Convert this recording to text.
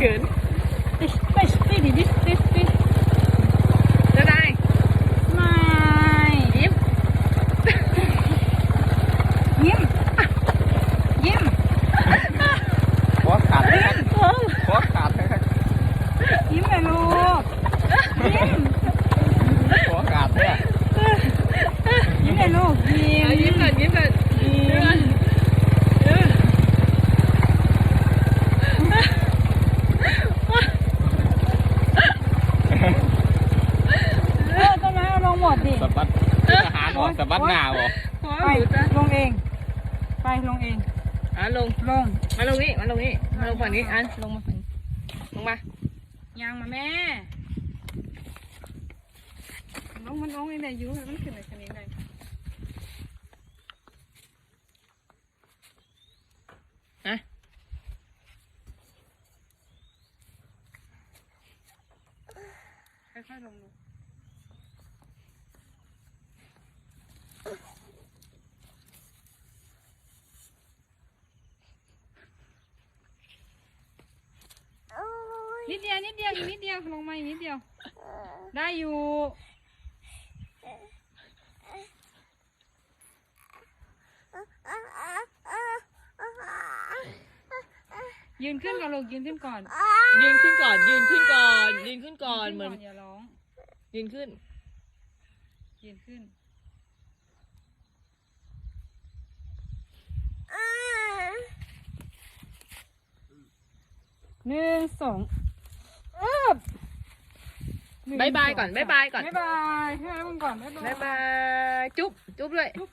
เกินติดติดติดติดติดติดจะได้ไม่ยิ้มยิ้มยิ้มขอขาดยิ้มขอขาดยิ้มเลยลูกยิ้มขอขาดเนี่ยยิ้มเลยลูกยิ้ม สะบัดหน้าบ่ขอไปอยู่จ้ะลงเอง ไปลงเองอะลงลงมาลงนี่มาลงนี่มาลงฝั่งนี้อันลงมาฝั่งนี้ลงมายางมาแม่ลงมันลงนี่ได้อยู่มันขึ้นได้ขนาดไหนนะค่อยๆลงดู นิดเดียวนิดเดียวอีกนิดเดียวลงมาอีกนิดเดียว ได้อยู่ ยืนขึ้นก่อนลูกยืนขึ้นก่อนยืนขึ้นก่อน ยืนขึ้นก่อน ยืนขึ้นก่อนเหมือนอย่าร้อง ยืนขึ้น ยืนขึ้นหนึ่งสอง อึ๊บหนึ่งบ๊ายบายสงก่อนสมบ๊ายบายก่อน บ๊ายบายให้มันก่อนบ๊ายบาย บ๊ายบาย จุ๊บ จุ๊บเลย จุ๊บ